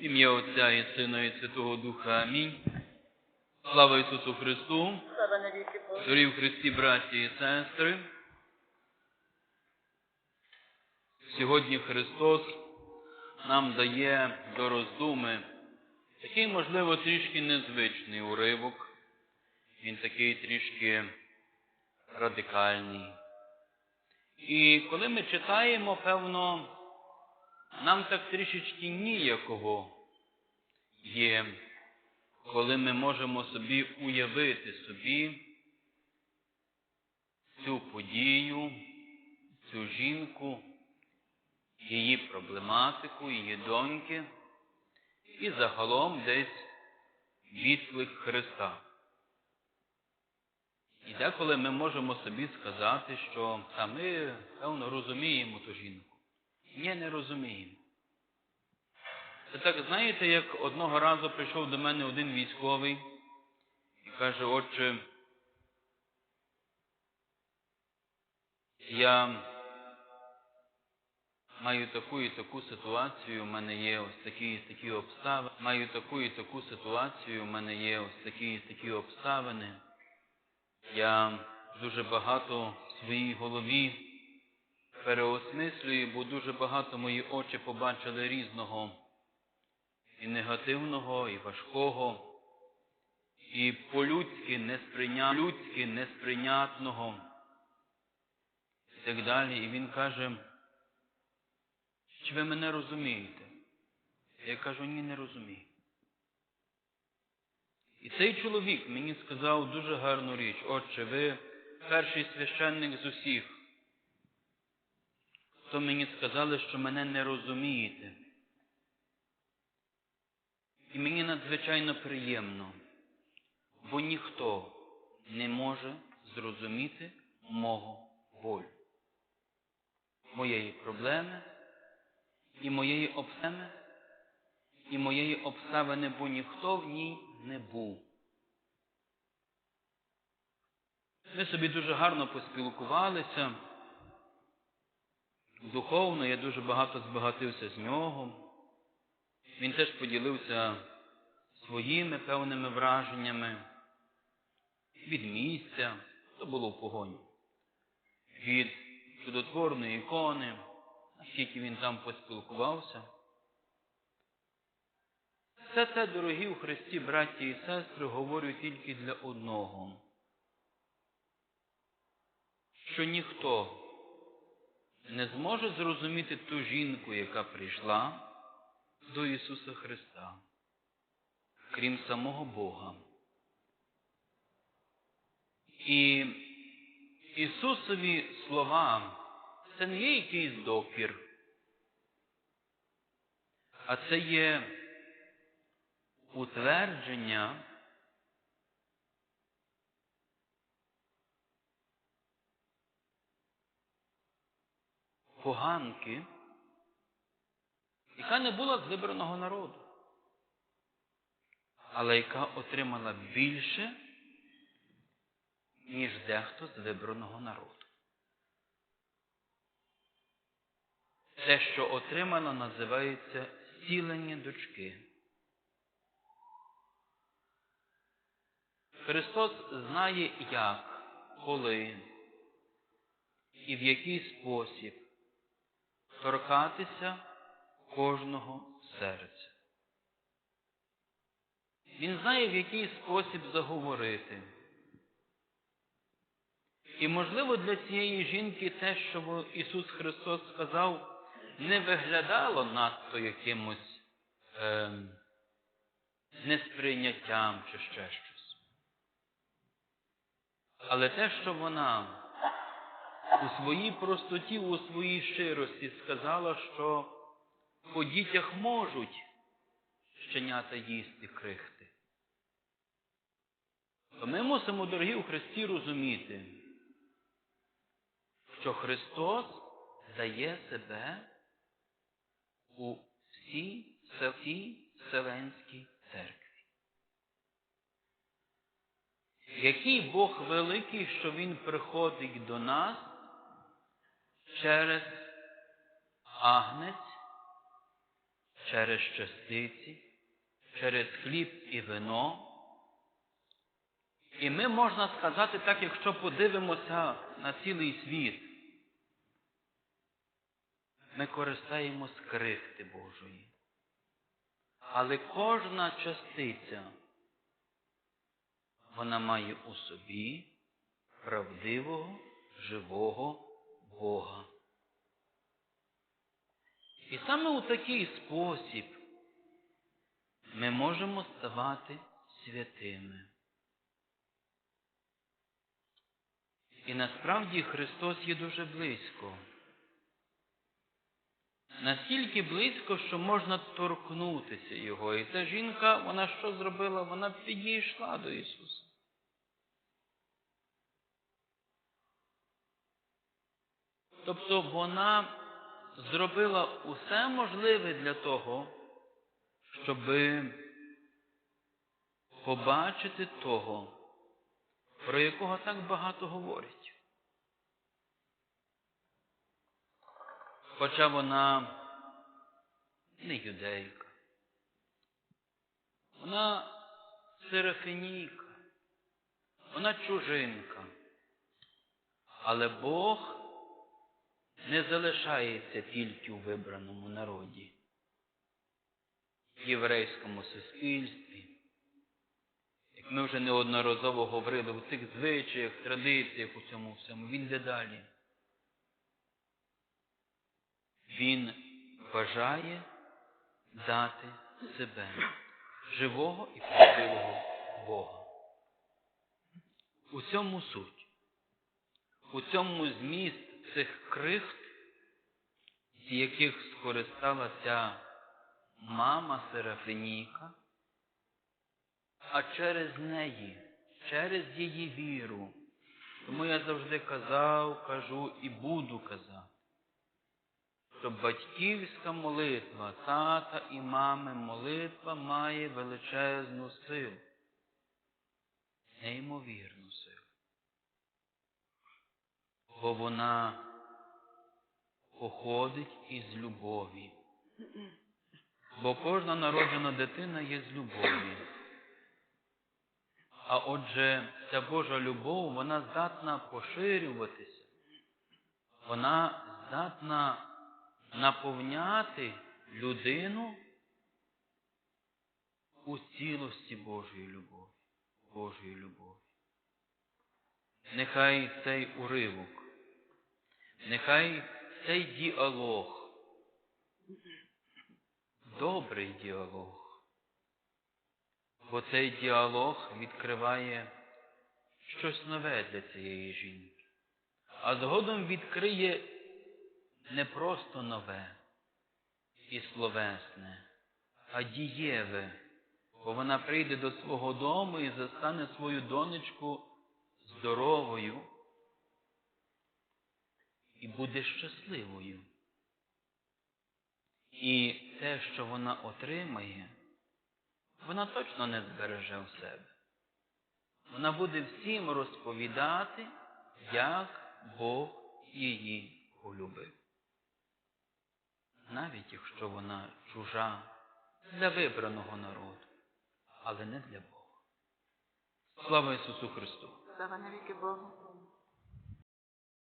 Ім'я Отця і Сина і Святого Духа. Амінь. Слава Ісусу Христу, дорогі в Христі, браті і сестри. Сьогодні Христос нам дає до роздуми такий, можливо, трішки незвичний уривок. Він такий трішки радикальний. І коли ми читаємо, певно, нам так трішечки ніякого є, коли ми можемо собі уявити собі цю подію, цю жінку, її проблематику, її доньки і загалом десь відклик Христа. І деколи ми можемо собі сказати, що та ми, певно, розуміємо ту жінку. Ні, не розуміємо. Це так, знаєте, як одного разу прийшов до мене один військовий і каже, отче, я маю таку і таку ситуацію, у мене є ось такі і такі обставини, маю таку і таку ситуацію, у мене є ось такі і такі обставини. Я дуже багато в своїй голові переосмислюю, бо дуже багато мої очі побачили різного і негативного, і важкого, і по-людськи несприйня... людськи несприйнятного і так далі. І він каже, чи ви мене розумієте? Я кажу, ні, не розумію. І цей чоловік мені сказав дуже гарну річ. Отче, ви перший священник з усіх, хто мені сказали, що мене не розумієте. І мені надзвичайно приємно, бо ніхто не може зрозуміти мого болю, моєї проблеми і моєї обсеми, і моєї обставини, бо ніхто в ній не був. Ми собі дуже гарно поспілкувалися. Духовно я дуже багато збагатився з нього. Він теж поділився своїми певними враженнями від місця, то було в погоні, від чудотворної ікони, наскільки він там поспілкувався. Все це, дорогі у Христі, браті і сестри, говорю тільки для одного, що ніхто не зможе зрозуміти ту жінку, яка прийшла до Ісуса Христа, крім самого Бога. І Ісусові слова це не є якийсь докір, а це є утвердження поганки, яка не була з вибраного народу, але яка отримала більше, ніж дехто з вибраного народу. Те, що отримано, називається зцілення дочки. Христос знає, як, коли і в який спосіб торкатися кожного серця. Він знає, в який спосіб заговорити. І, можливо, для цієї жінки те, що Ісус Христос сказав, не виглядало надто якимось е, несприйняттям чи ще щось. Але те, що вона у своїй простоті, у своїй щирості сказала, що по дітях можуть щенята їсти крихти. То ми мусимо, дорогі у Христі, розуміти, що Христос дає себе у всій Вселенській церкві. Який Бог великий, що Він приходить до нас через агнець, через частиці, через хліб і вино. І ми можна сказати так, якщо подивимося на цілий світ, ми користаємось крихти Божої. Але кожна частиця, вона має у собі правдивого, живого Бога. І саме у такий спосіб ми можемо ставати святими. І насправді Христос є дуже близько. Настільки близько, що можна торкнутися Його. І ця жінка, вона що зробила? Вона підійшла до Ісуса. Тобто вона зробила усе можливе для того, щоб побачити того, про якого так багато говорять. Хоча вона не юдейка, вона серафінійка, вона чужинка, але Бог не залишається тільки у вибраному народі, в єврейському суспільстві. Як ми вже неодноразово говорили у цих звичаях, традиціях, у цьому всьому, він йде далі. Він бажає дати себе, живого і правдивого Бога. У цьому суть, у цьому зміст цих крихт, з яких скористалася мама Серафинійка, а через неї, через її віру. Тому я завжди казав, кажу і буду казати, що батьківська молитва, тата і мами молитва має величезну силу, неймовірну силу. Бо вона походить із любові. Бо кожна народжена дитина є з любові. А отже, ця Божа любов, вона здатна поширюватися, вона здатна наповняти людину у цілості Божої любові, Божої любові. Нехай цей уривок, нехай цей діалог, добрий діалог, бо цей діалог відкриває щось нове для цієї жінки, а згодом відкриє не просто нове і словесне, а дієве, бо вона прийде до свого дому і застане свою донечку здоровою і буде щасливою. І те, що вона отримає, вона точно не збереже в себе. Вона буде всім розповідати, як Бог її полюбив. Навіть якщо вона чужа для вибраного народу, але не для Бога. Слава Ісусу Христу! Слава навіки Богу.